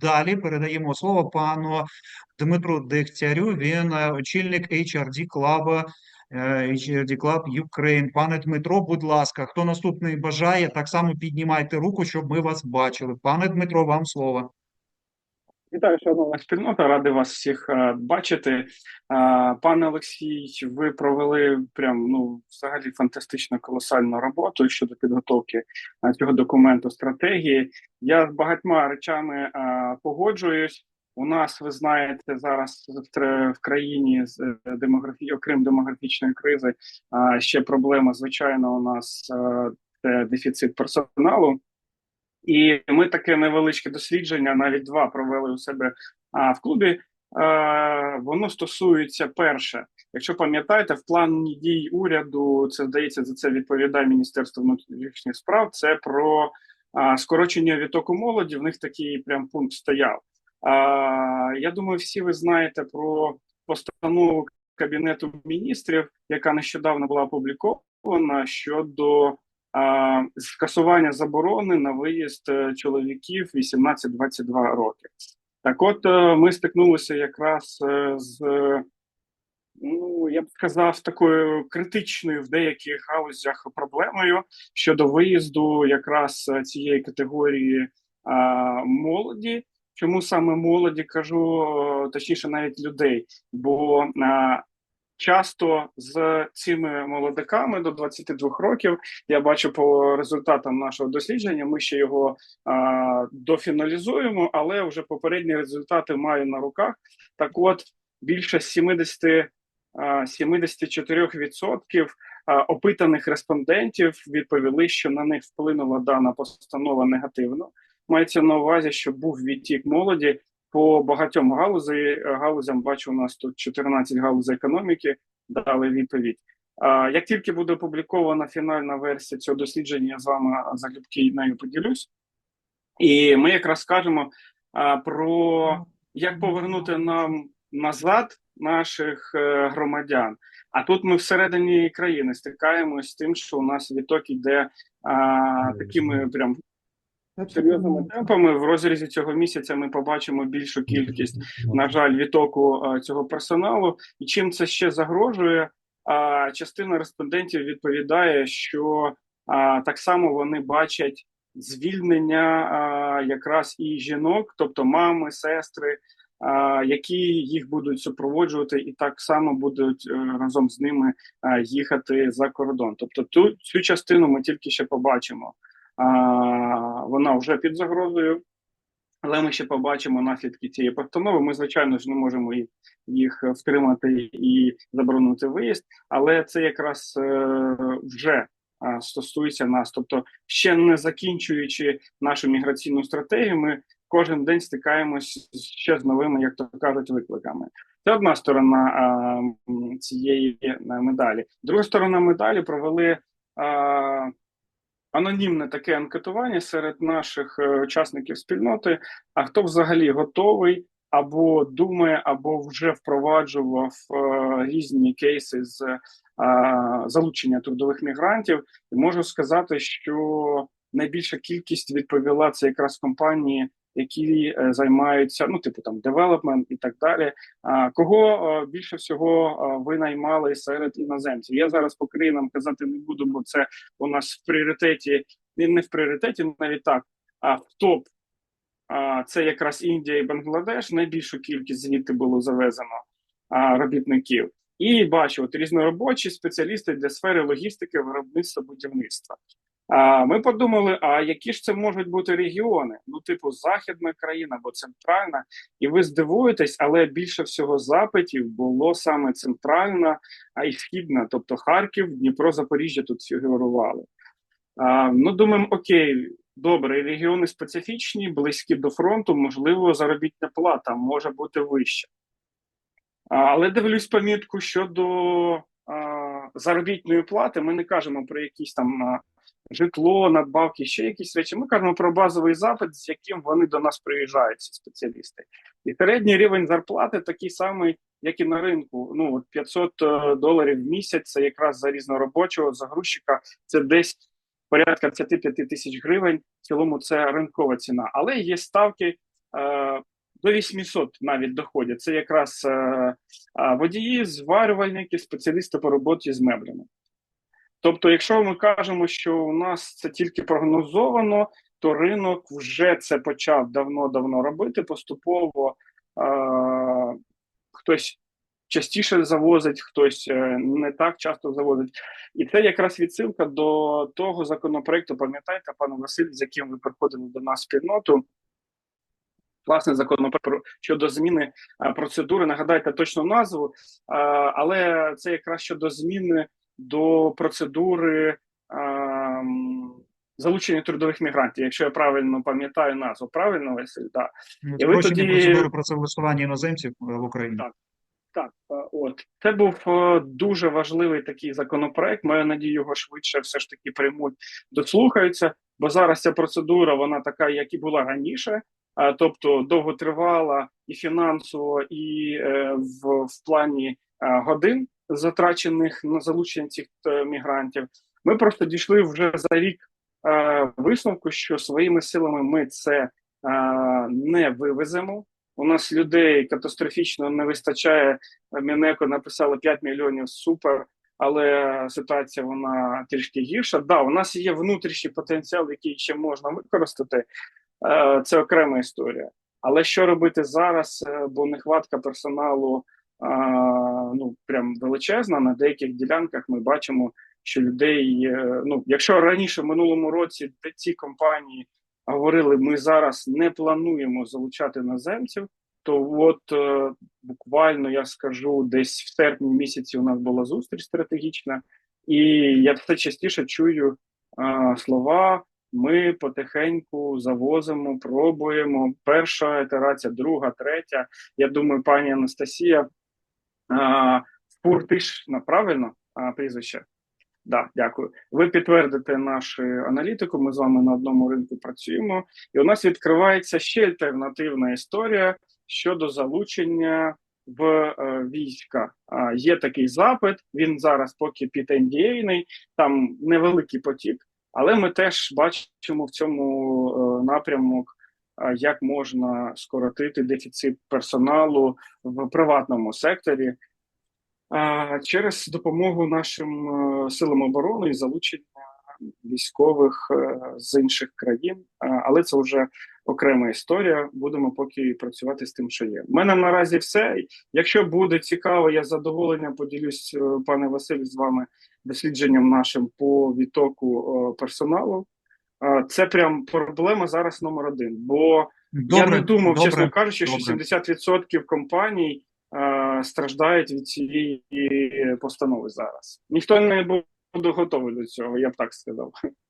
далі передаємо слово пану Дмитру Дегтярю. Він е, очільник HRD Club, е, HRD Club Ukraine. Пане Дмитро, будь ласка, хто наступний бажає, так само піднімайте руку, щоб ми вас бачили. Пане Дмитро, вам слово. Вітаю, шановна спільнота, радий вас всіх е, бачити. Е, пане Олексій, ви провели прям ну взагалі фантастичну колосальну роботу щодо підготовки е, цього документу стратегії. Я з багатьма речами погоджуюсь. У нас, ви знаєте, зараз в, країні з е, демографі... окрім демографічної кризи, ще проблема, звичайно, у нас це дефіцит персоналу. І ми таке невеличке дослідження, навіть два провели у себе а, в клубі. Е, воно стосується перше, якщо пам'ятаєте, в плані дій уряду це здається за це відповідає Міністерство внутрішніх справ. Це про а, скорочення відтоку молоді. В них такий прям пункт стояв. А, я думаю, всі ви знаєте про постанову Кабінету міністрів, яка нещодавно була опублікована щодо а, скасування заборони на виїзд е, чоловіків 18-22 роки. Так, от е, ми стикнулися якраз е, з, ну я б сказав, такою критичною в деяких галузях проблемою щодо виїзду якраз цієї категорії а, молоді. Чому саме молоді кажу, точніше, навіть людей, бо а, часто з цими молодиками до 22 років я бачу по результатам нашого дослідження. Ми ще його а, дофіналізуємо, але вже попередні результати маю на руках. Так, от більше 70, а, 74% опитаних респондентів відповіли, що на них вплинула дана постанова негативно. Мається на увазі, що був відтік молоді по багатьом галузі, галузям. Бачу, у нас тут 14 галузей економіки дали відповідь. Як тільки буде опублікована фінальна версія цього дослідження, я з вами залюбки нею поділюсь. І ми якраз скажемо про як повернути нам назад наших е, громадян. А тут ми всередині країни стикаємось з тим, що у нас відток іде а, такими прям серйозними темпами. В розрізі цього місяця ми побачимо більшу кількість, на жаль, відтоку цього персоналу. І чим це ще загрожує? А частина респондентів відповідає, що а, так само вони бачать звільнення а, якраз і жінок, тобто мами, сестри, а, які їх будуть супроводжувати, і так само будуть е, разом з ними а, їхати за кордон. Тобто, ту цю частину ми тільки ще побачимо. Вона вже під загрозою. Але ми ще побачимо наслідки цієї постанови. Ми, звичайно ж, не можемо їх, втримати і заборонити виїзд, але це якраз е, вже а, стосується нас. Тобто, ще не закінчуючи нашу міграційну стратегію, ми кожен день стикаємось ще з новими, як то кажуть, викликами. Це одна сторона а, цієї е, медалі. Друга сторона медалі провели. А, анонімне таке анкетування серед наших е, учасників спільноти. А хто взагалі готовий або думає, або вже впроваджував е, різні кейси з е, залучення трудових мігрантів, і можу сказати, що найбільша кількість відповіла це якраз компанії. Які е, займаються, ну типу там девелопмент і так далі. А кого е, більше всього е, ви наймали серед іноземців? Я зараз по країнам казати не буду, бо це у нас в пріоритеті, не в пріоритеті, навіть так, а в топ. Це якраз Індія і Бангладеш. Найбільшу кількість звідти було завезено робітників. І бачу, от різноробочі спеціалісти для сфери логістики, виробництва, будівництва. А ми подумали: а які ж це можуть бути регіони? Ну, типу, західна країна або центральна, і ви здивуєтесь, але більше всього запитів було саме центральна, а й східна, тобто Харків, Дніпро, Запоріжжя тут фігурували. А, Ну, думаємо, окей, добре, регіони специфічні, близькі до фронту, можливо, заробітна плата може бути вища. А, Але дивлюсь помітку щодо а, заробітної плати. Ми не кажемо про якісь там житло, надбавки, ще якісь речі. Ми кажемо про базовий запит, з яким вони до нас приїжджають, ці спеціалісти. І середній рівень зарплати такий самий, як і на ринку. Ну от 500 е, доларів в місяць. Це якраз за різноробочого, за грузчика, це десь порядка 35 тисяч гривень. В цілому це ринкова ціна. Але є ставки е, до 800 навіть доходять. Це якраз е, е, водії, зварювальники, спеціалісти по роботі з меблями. Тобто, якщо ми кажемо, що у нас це тільки прогнозовано, то ринок вже це почав давно-давно робити. Поступово е, хтось частіше завозить, хтось е, не так часто завозить. І це якраз відсилка до того законопроекту, пам'ятаєте, пане Василь, з яким ви приходили до нас в спільноту. Власне, законопроект щодо зміни е, процедури, нагадайте точну назву, але це якраз щодо зміни до процедури залучення трудових мігрантів, якщо я правильно пам'ятаю назву. Правильно, Василь? Так. Ну, І ви тоді- процедури працевлаштування іноземців е, в Україні. Так. Так, е, от це був е, дуже важливий такий законопроект. Маю надію, його швидше все ж таки приймуть, дослухаються. Бо зараз ця процедура вона така, як і була раніше, тобто довготривала і фінансово, і в, в плані годин, затрачених на залучення цих е, мігрантів. Ми просто дійшли вже за рік е, висновку, що своїми силами ми це е, не вивеземо. У нас людей катастрофічно не вистачає. Мінеко написало 5 мільйонів супер, але ситуація вона трішки гірша. Да, у нас є внутрішній потенціал, який ще можна використати. Е, Це окрема історія. Але що робити зараз? Е, Бо нехватка персоналу ну прям величезна. На деяких ділянках ми бачимо, що людей. е, Ну, якщо раніше в минулому році ці компанії говорили, ми зараз не плануємо залучати іноземців, то от е, буквально я скажу, десь в серпні місяці у нас була зустріч стратегічна, і я все частіше чую е, слова. Ми потихеньку завозимо, пробуємо. Перша ітерація, друга, третя. Я думаю, пані Анастасія Фуртишна, правильно прізвище? Да, дякую. Ви підтвердите нашу аналітику. Ми з вами на одному ринку працюємо, і у нас відкривається ще альтернативна історія щодо залучення в е, війська. Є такий запит. Він зараз поки під NDA-ний, там невеликий потік, але ми теж бачимо в цьому е, напрямок, як можна скоротити дефіцит персоналу в приватному секторі. Через допомогу нашим е, силам оборони і залучення військових е, з інших країн, але це вже окрема історія. Будемо поки працювати з тим, що є. У мене наразі все. Якщо буде цікаво, я з задоволенням поділюсь, е, пане Василь, з вами дослідженням нашим по відтоку персоналу. Це прям проблема зараз номер один. Бо я не думав, добре, чесно кажучи, що добре. 70% компаній е, страждають від цієї постанови зараз. Ніхто не буде готовий до цього, я б так сказав.